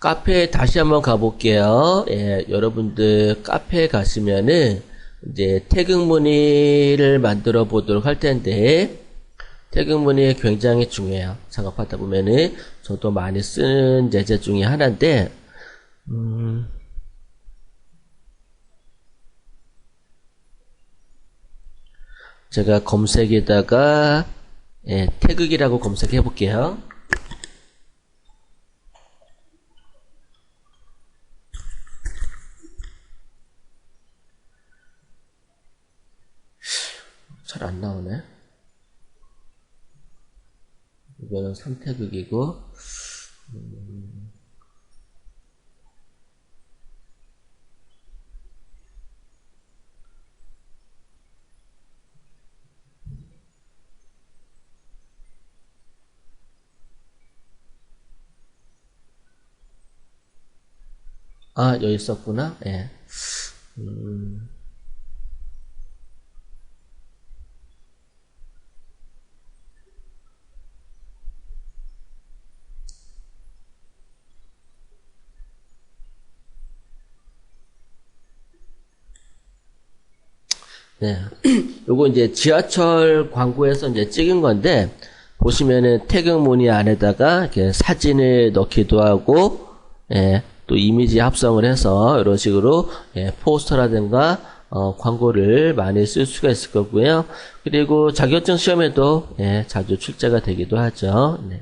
카페에 다시 한번 가볼게요. 예, 여러분들 카페에 가시면은 이제 태극 무늬를 만들어 보도록 할 텐데 태극 무늬 굉장히 중요해요. 작업하다 보면은 저도 많이 쓰는 예제 중에 하나인데 음, 제가 검색에다가 예, 태극이라고 검색해 볼게요. 잘 안 나오네. 이거는 3태극이고, 아, 여기 있었구나. 예. 음. 네. 요거 이제 지하철 광고에서 이제 찍은 건데, 보시면은 태극 무늬 안에다가 이렇게 사진을 넣기도 하고, 예, 또 이미지 합성을 해서 이런 식으로 예, 포스터라든가 어, 광고를 많이 쓸 수가 있을 거고요. 그리고 자격증 시험에도 예, 자주 출제가 되기도 하죠. 네.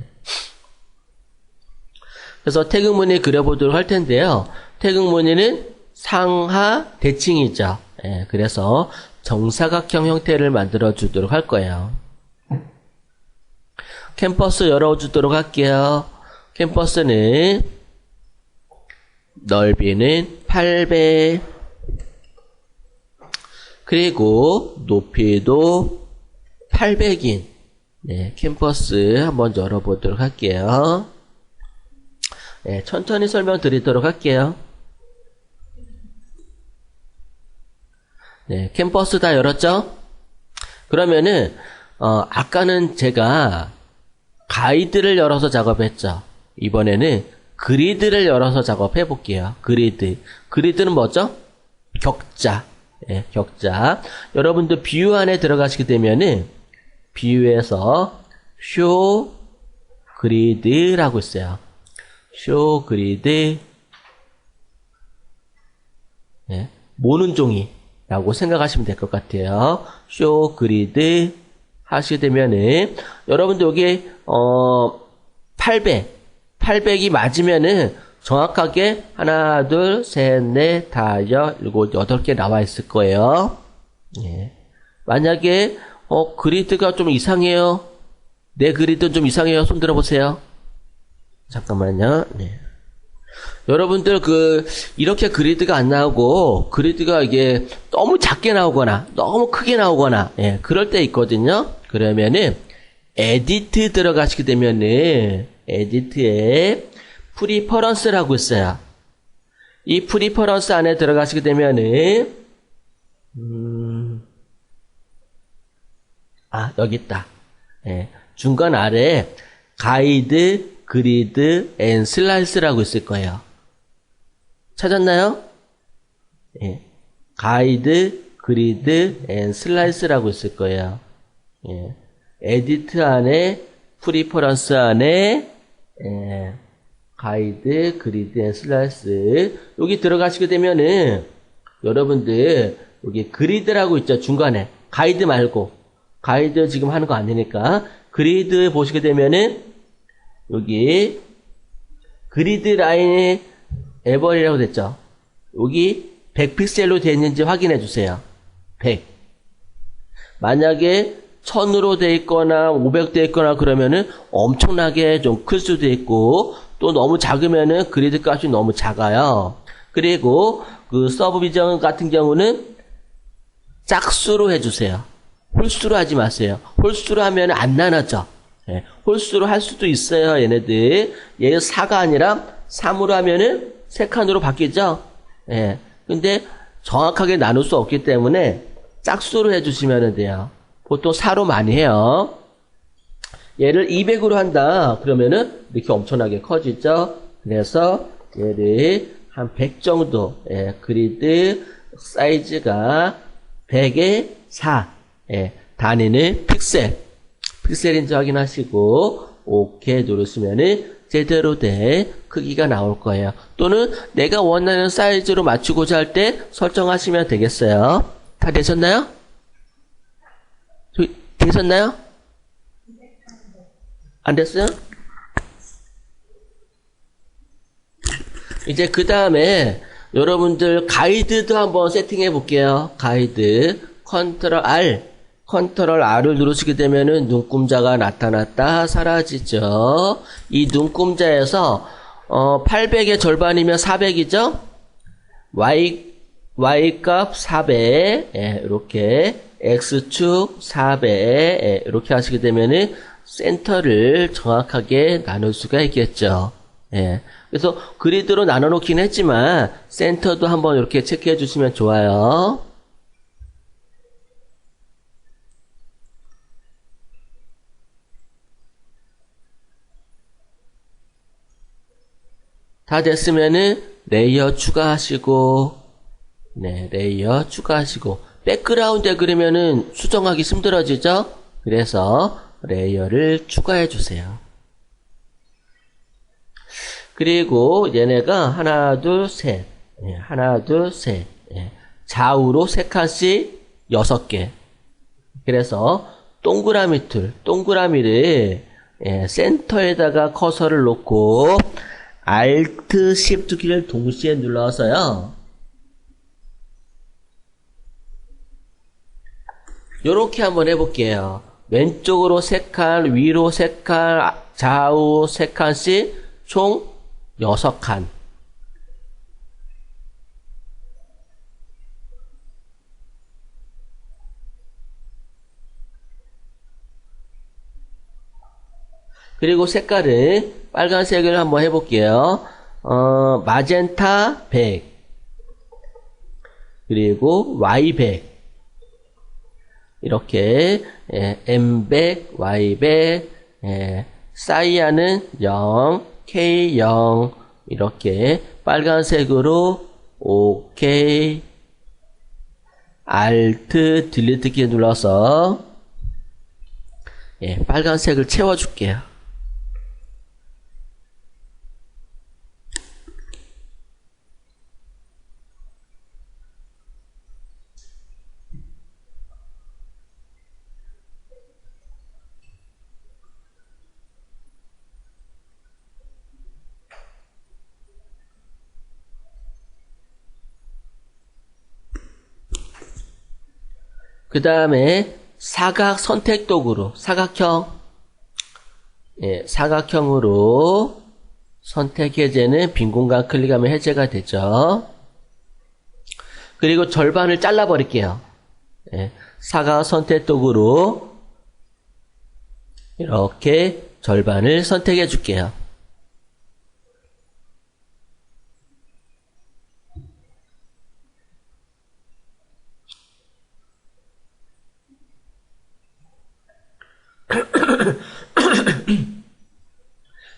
그래서 태극 무늬 그려보도록 할 텐데요. 태극 무늬는 상하 대칭이죠. 예, 그래서 정사각형 형태를 만들어 주도록 할 거예요. 캠퍼스 열어 주도록 할게요. 캠퍼스는 넓이는 8배 그리고 높이도 800인 네, 캠퍼스 한번 열어보도록 할게요. 네, 천천히 설명드리도록 할게요. 네, 캠퍼스 다 열었죠? 그러면은 어, 아까는 제가 가이드를 열어서 작업했죠. 이번에는 그리드를 열어서 작업해 볼게요. 그리드. 그리드는 뭐죠? 격자. 예, 격자. 여러분들 비유 안에 들어가시게 되면은 비유에서 쇼 그리드라고 있어요. 쇼 그리드. 예, 모는 종이 라고 생각하시면 될 것 같아요. 쇼 그리드 하시게 되면은 여러분들 여기 어 800, 800이 맞으면은 정확하게 하나, 둘, 셋, 넷, 다섯, 일곱, 여덟 개 나와 있을 거예요. 예. 만약에 어 그리드가 좀 이상해요. 내 그리드는 좀 이상해요. 손 들어보세요. 잠깐만요. 네. 여러분들 그 이렇게 그리드가 안 나오고 그리드가 이게 너무 작게 나오거나 너무 크게 나오거나 예, 그럴 때 있거든요. 그러면은 에디트 들어가시게 되면은 에디트에 프리퍼런스라고 있어요. 이 프리퍼런스 안에 들어가시게 되면은 음, 아 여기 있다. 예, 중간 아래 가이드, 그리드, 앤 슬라이스라고 있을 거예요. 찾았나요? 예, 가이드, 그리드, 앤 슬라이스라고 있을 거예요. 예, 에디트 안에 프리퍼런스 안에 예, 가이드, 그리드, 앤 슬라이스 여기 들어가시게 되면은 여러분들 여기 그리드라고 있죠 중간에. 가이드 말고. 가이드 지금 하는 거 아니니까. 그리드 보시게 되면은 여기 그리드 라인에 에버리라고 됐죠 여기 100픽셀로 되어 있는지 확인해 주세요 100 만약에 1000으로 돼 있거나 500돼 있거나 그러면은 엄청나게 좀 클 수도 있고 또 너무 작으면은 그리드 값이 너무 작아요. 그리고 그 서브 비전 같은 경우는 짝수로 해주세요. 홀수로 하지 마세요. 홀수로 하면 안 나눠져. 예, 홀수로 할 수도 있어요, 얘네들. 얘 4가 아니라 3으로 하면은 3칸으로 바뀌죠? 예. 근데 정확하게 나눌 수 없기 때문에 짝수로 해주시면 돼요. 보통 4로 많이 해요. 얘를 200으로 한다. 그러면은 이렇게 엄청나게 커지죠. 그래서 얘를 한 100 정도, 예, 그리드 사이즈가 100에 4, 예, 단위는 픽셀, 픽셀인지 확인하시고, 오케이 누르시면은 제대로 된 크기가 나올 거예요. 또는 내가 원하는 사이즈로 맞추고자 할 때 설정하시면 되겠어요. 다 되셨나요? 저- 되셨나요? 안 됐어요? 이제 그 다음에 여러분들 가이드도 한번 세팅해 볼게요. 가이드 컨트롤 R 컨트롤 R을 누르시게 되면은 눈금자가 나타났다 사라지죠. 이 눈금자에서 어 800의 절반이면 400이죠. Y Y 값 400 예, 이렇게 X축 400 예, 이렇게 하시게 되면은 센터를 정확하게 나눌 수가 있겠죠. 예. 그래서 그리드로 나눠 놓긴 했지만 센터도 한번 이렇게 체크해 주시면 좋아요. 다 됐으면은 레이어 추가하시고 네, 레이어 추가하시고 백그라운드에 그러면은 수정하기 힘들어지죠? 그래서 레이어를 추가해 주세요. 그리고 얘네가 하나, 둘, 셋. 예, 하나, 둘, 셋. 예, 좌우로 세 칸씩 여섯 개. 그래서 동그라미 툴, 동그라미를 예, 센터에다가 커서를 놓고 Alt, Shift 키를 동시에 눌러서요. 요렇게 한번 해볼게요. 왼쪽으로 세 칸, 위로 세 칸, 좌우 세 칸씩 총 여섯 칸. 그리고 색깔은 빨간색을 한번 해볼게요. 어, 마젠타 100. 그리고 Y100. 이렇게, 예, M100, Y100, 예, 사이아는 0, K0. 이렇게 빨간색으로 OK, Alt, 딜리트 키 눌러서 예, 빨간색을 채워줄게요. 그 다음에 사각 선택 도구로 사각형 예, 사각형으로 선택 해제는 빈 공간 클릭하면 해제가 되죠. 그리고 절반을 잘라 버릴게요. 예, 사각 선택 도구로 이렇게 절반을 선택해 줄게요.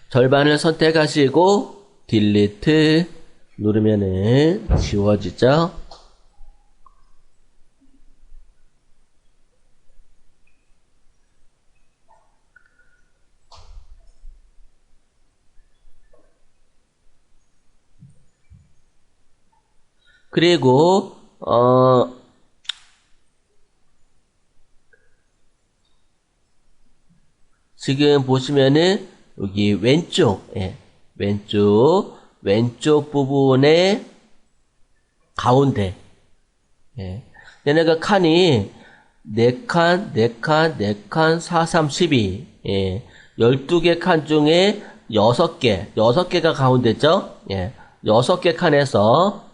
절반을 선택하시고 딜리트 누르면은 지워지죠. 그리고 어 지금 보시면은 여기 왼쪽, 예, 왼쪽, 왼쪽 부분의 가운데, 예. 얘네가 칸이 4칸, 4칸, 4칸, 4, 3, 12, 예. 12개 칸 중에 6개, 6개가 가운데죠? 예. 6개 칸에서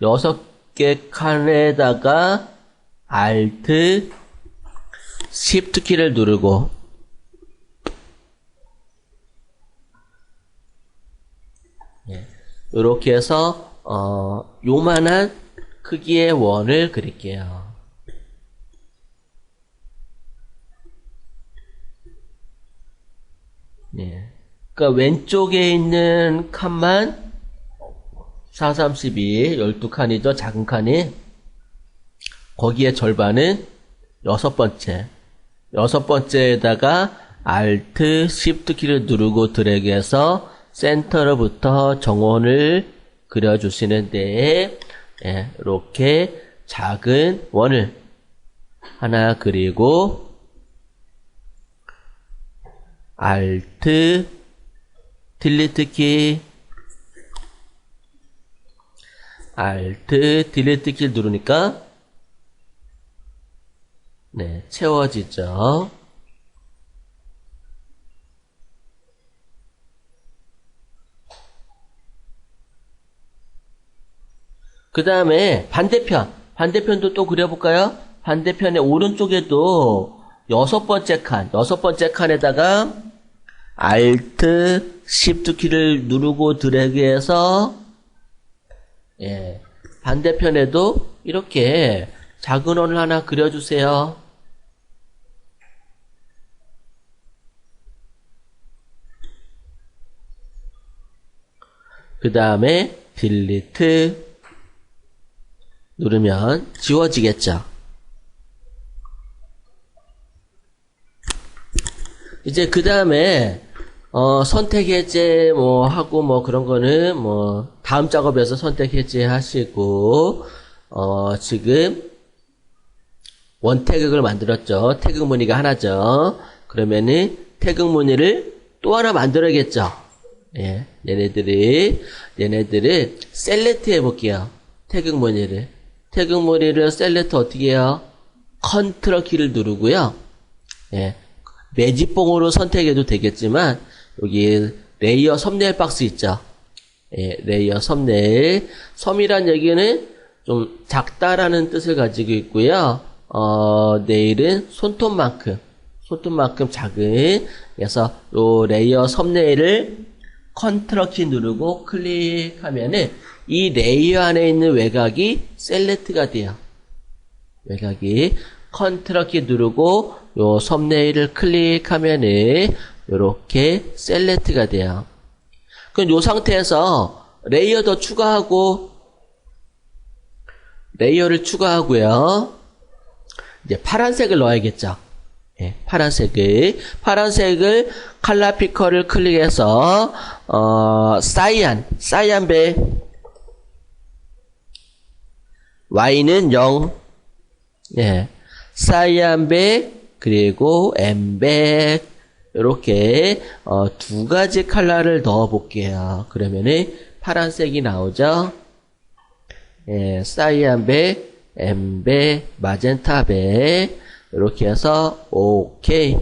6개 칸에다가 Alt, Shift 키를 누르고 이렇게 해서 어, 요만한 크기의 원을 그릴게요. 예. 그러니까 왼쪽에 있는 칸만 432, 12칸이죠. 작은 칸이. 거기에 절반은 여섯 번째. 여섯 번째에다가 Alt, Shift 키를 누르고 드래그해서 센터로부터 정원을 그려주시는데, 예, 이렇게 작은 원을 하나 그리고 Alt, 딜리트 키, Alt, 딜리트 키를 누르니까 네, 채워지죠. 그 다음에 반대편, 반대편도 또 그려볼까요? 반대편의 오른쪽에도 여섯 번째 칸, 여섯 번째 칸에다가 Alt, Shift 키를 누르고 드래그해서 예, 반대편에도 이렇게 작은 원을 하나 그려주세요. 그 다음에 딜리트 누르면 지워지겠죠. 이제 그 다음에 어, 선택 해제 뭐 하고 뭐 그런 거는 뭐 다음 작업에서 선택 해제 하시고 어, 지금 원 태극을 만들었죠. 태극 무늬가 하나죠. 그러면은 태극 무늬를 또 하나 만들어야겠죠. 예, 얘네들이 얘네들을 셀렉트 해볼게요. 태극 무늬를 태극 무늬를 셀렉트 어떻게 해요? 컨트롤 키를 누르고요. 예, 매직봉으로 선택해도 되겠지만 여기 레이어 섭네일 박스 있죠. 예, 레이어 섭네일 섬이란 얘기는 좀 작다라는 뜻을 가지고 있고요. 어, 내일은 손톱만큼, 손톱만큼 작은, 그래서 요 레이어 섭네일을 컨트롤 키 누르고 클릭하면은 이 레이어 안에 있는 외곽이 셀렉트가 돼요. 외곽이 컨트롤 키 누르고 요 섭네일을 클릭하면은 요렇게 셀렉트가 돼요. 그럼 요 상태에서 레이어 더 추가하고 레이어를 추가하고요. 이제 파란색을 넣어야겠죠. 예, 파란색을 파란색을 칼라 피커를 클릭해서 어, 사이안 사이안배 y는 0 예, 사이안배 그리고 엠백 이렇게 어, 두 가지 칼라를 넣어 볼게요. 그러면은 파란색이 나오죠. 예, 사이안배 엠베, 마젠타베 이렇게 해서 오케이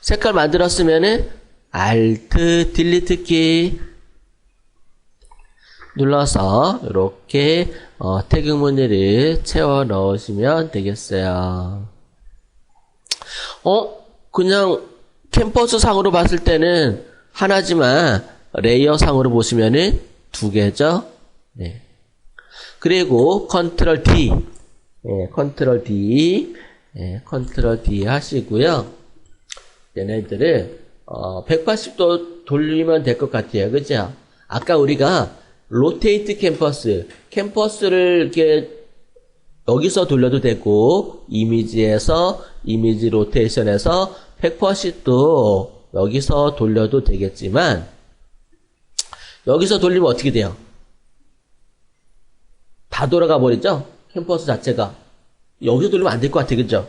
색깔 만들었으면은 Alt, 딜리트 키 눌러서 이렇게 어, 태극 무늬를 채워 넣으시면 되겠어요. 어? 그냥 캠퍼스 상으로 봤을 때는 하나지만 레이어 상으로 보시면은 두 개죠. 네. 그리고 컨트롤 D, 예, 컨트롤 D, 예, 컨트롤 D 하시고요. 얘네들을 어, 180도 돌리면 될 것 같아요. 그죠? 아까 우리가 로테이트 캠퍼스, 캠퍼스를 이렇게 여기서 돌려도 되고 이미지에서 이미지 로테이션에서 180도 여기서 돌려도 되겠지만 여기서 돌리면 어떻게 돼요? 다 돌아가 버리죠? 캠퍼스 자체가. 여기서 돌리면 안 될 것 같아, 그죠?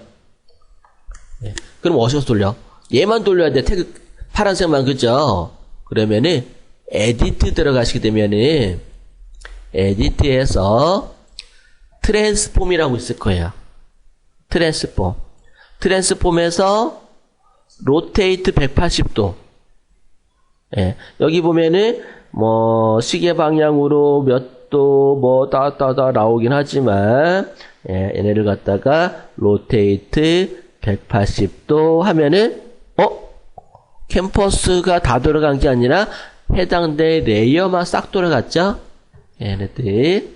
네. 그럼 어디서 돌려? 얘만 돌려야 돼, 태그, 파란색만, 그죠? 그러면은, 에디트 들어가시게 되면은, 에디트에서, 트랜스폼이라고 있을 거예요. 트랜스폼. 트랜스폼에서, 로테이트 180도. 예, 여기 보면은, 뭐, 시계 방향으로 몇 또 뭐 따따다 나오긴 하지만 예, 얘네를 갖다가 로테이트 180도 하면은 어 캠퍼스가 다 돌아간 게 아니라 해당된 레이어만 싹 돌아갔죠? 얘네들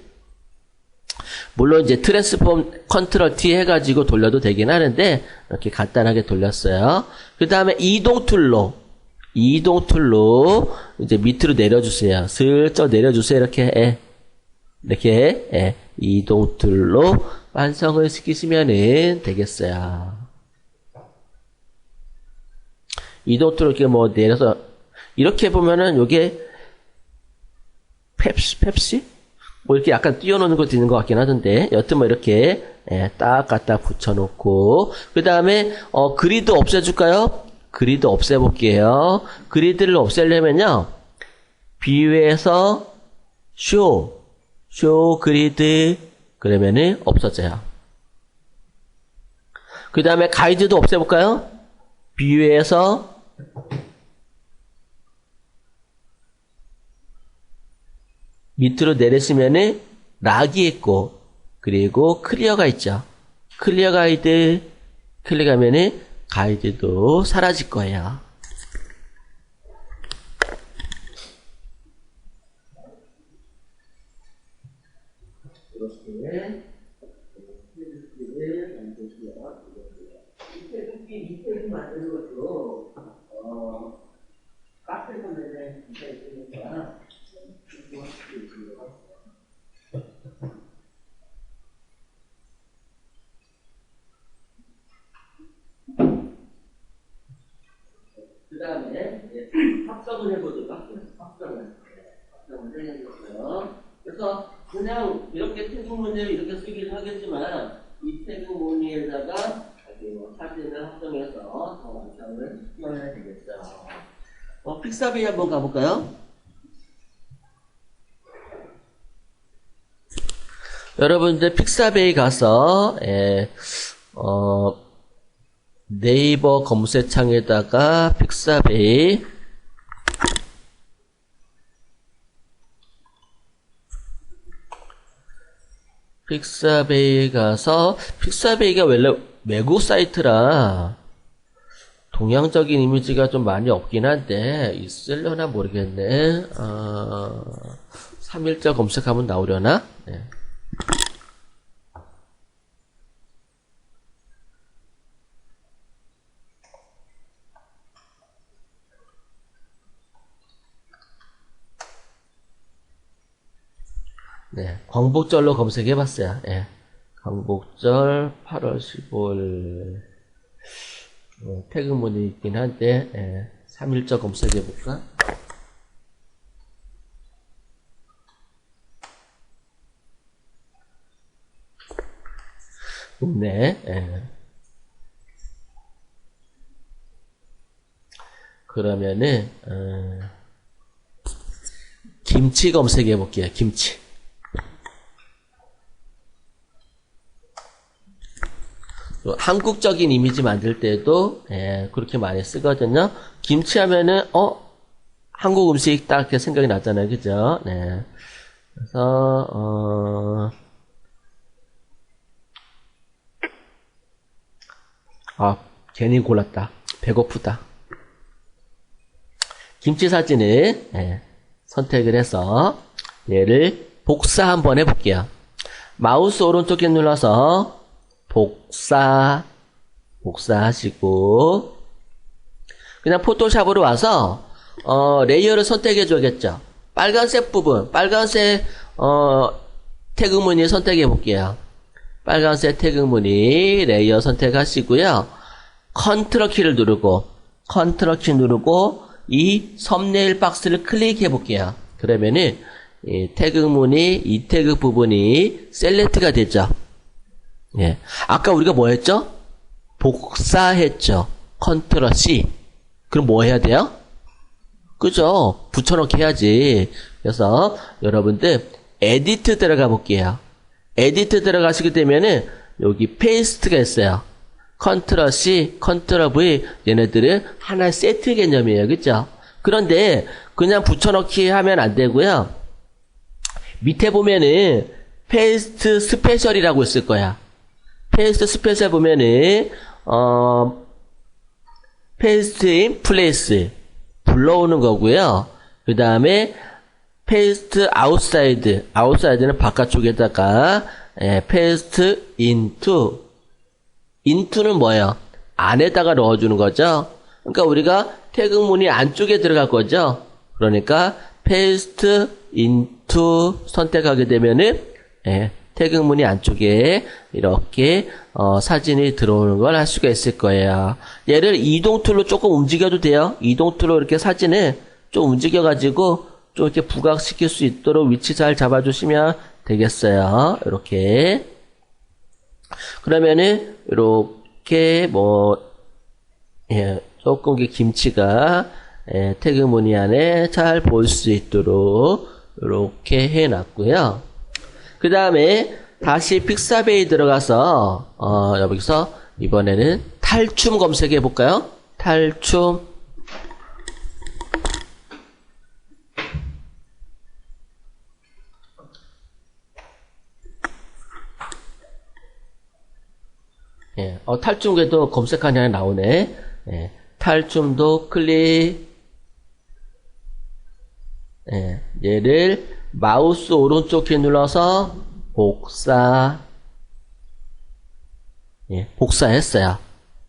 물론 이제 트랜스폼 컨트롤 T 해가지고 돌려도 되긴 하는데 이렇게 간단하게 돌렸어요. 그 다음에 이동 툴로 이동 툴로 이제 밑으로 내려주세요. 슬쩍 내려주세요. 이렇게 예. 이렇게 예. 이동 툴로 완성을 시키시면은 되겠어요. 이동 툴로 이렇게 뭐 내려서 이렇게 보면은 요게 펩시 펩시 뭐 이렇게 약간 띄워놓는 것도 있는 것 같긴 하던데 여튼 뭐 이렇게 예, 딱 갖다 붙여놓고 그 다음에 어, 그리드 없애줄까요? 그리드 없애볼게요. 그리드를 없애려면요 비유에서 쇼, 쇼 그리드 그러면은 없어져요. 그 다음에 가이드도 없애볼까요? 비유에서 밑으로 내리시면은 락이 있고 그리고 클리어가 있죠. 클리어 가이드 클릭하면은 가이드도 사라질 거예요. 그 다음에 합성을 해보도록 할게요. 합성을. 합성을 해보고요. 그래서 그냥 이렇게 태그 문제를 이렇게 쓰기를 하겠지만 이 태그 무늬에다가 이렇게 뭐 사진을 합성해서 더 시켜야 되겠죠. 어, 픽사베이 한번 가볼까요? 여러분들 픽사베이 가서 예, 어, 네이버 검색창에다가 픽사베이 픽사베이 가서 픽사베이가 원래 외국 사이트라 동양적인 이미지가 좀 많이 없긴 한데 있을려나 모르겠네. 어, 3일자 검색하면 나오려나? 네. 네, 광복절로 검색해 봤어요. 예. 광복절 8월 15일 어, 태그문이 있긴 한데 예. 3일절 검색해 볼까? 없네. 예. 그러면은 어, 김치 검색해 볼게요. 김치. 한국적인 이미지 만들 때도 예, 그렇게 많이 쓰거든요. 김치 하면은 어 한국 음식 딱 이렇게 생각이 나잖아요, 그죠? 네. 그래서 어, 아 괜히 골랐다. 배고프다. 김치 사진을 예, 선택을 해서 얘를 복사 한번 해볼게요. 마우스 오른쪽에 눌러서 복사, 복사하시고, 그냥 포토샵으로 와서, 어, 레이어를 선택해 줘야겠죠. 빨간색 부분, 빨간색, 어, 태그 무늬 선택해 볼게요. 빨간색 태그 무늬, 레이어 선택하시고요. 컨트롤 키를 누르고, 컨트롤 키 누르고, 이 썸네일 박스를 클릭해 볼게요. 그러면은, 이 태그 무늬, 이 태그 부분이 셀렉트가 되죠. 예. 아까 우리가 뭐 했죠? 복사했죠. 컨트롤 C. 그럼 뭐 해야 돼요? 그죠? 붙여넣기 해야지. 그래서 여러분들 에디트 들어가 볼게요. 에디트 들어가시게 되면은 여기 페이스트가 있어요. 컨트롤 C, 컨트롤 V 얘네들은 하나의 세트 개념이에요. 그죠? 그런데 그냥 붙여넣기 하면 안 되고요. 밑에 보면은 페이스트 스페셜이라고 있을 거야. 페이스트 스페셜 보면은 어 페이스트 인 플레이스 불러오는 거고요. 그 다음에 페이스트 아웃사이드 아웃사이드는 바깥쪽에다가 예, paste into. into는 뭐예요? 안에다가 넣어주는 거죠. 그러니까 우리가 태극문이 안쪽에 들어갈 거죠. 그러니까 paste into 선택하게 되면은 예, 태극문이 안쪽에 이렇게 어, 사진이 들어오는 걸 할 수가 있을 거예요. 얘를 이동 툴로 조금 움직여도 돼요. 이동 툴로 이렇게 사진을 좀 움직여가지고 좀 이렇게 부각시킬 수 있도록 위치 잘 잡아주시면 되겠어요. 이렇게. 그러면은 이렇게 뭐 예, 조금 게 김치가 예, 태그 무늬 안에 잘 보일 수 있도록 이렇게 해놨고요. 그 다음에 다시 픽사베이 들어가서 어, 여기서 이번에는 탈춤 검색해 볼까요? 탈춤 예, 어, 탈춤에도 검색하냐 나오네. 예, 탈춤도 클릭. 예, 얘를 마우스 오른쪽 키 눌러서 복사. 예, 복사했어요.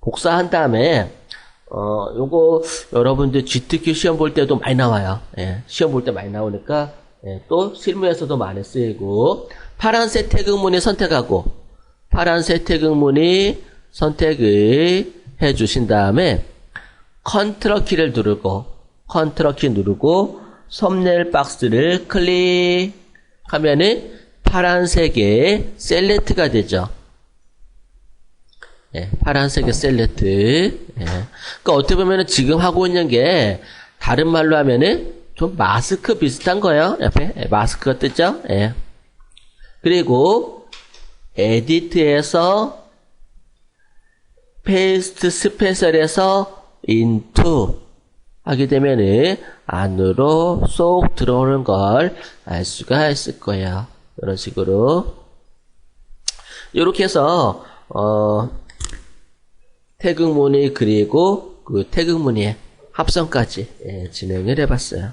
복사한 다음에 어, 요거 여러분들 GTQ 시험 볼 때도 많이 나와요. 예, 시험 볼 때 많이 나오니까 예, 또 실무에서도 많이 쓰이고 파란색 태극문이 선택하고 파란색 태극문이 선택을 해 주신 다음에 컨트롤 키를 누르고 컨트롤 키 누르고 썸네일 박스를 클릭하면은 파란색의 셀렉트가 되죠. 예, 파란색의 셀렉트. 예. 그러니까 어떻게 보면은 지금 하고 있는 게 다른 말로 하면은 좀 마스크 비슷한 거예요. 옆에 예, 마스크가 뜨죠. 예. 그리고 에디트에서 페이스트 스페셜에서 into 하게 되면은 안으로 쏙 들어오는 걸 알 수가 있을 거예요. 이런 식으로 이렇게 해서 어, 태극무늬 그리고 그 태극무늬의 합성까지 예, 진행을 해봤어요.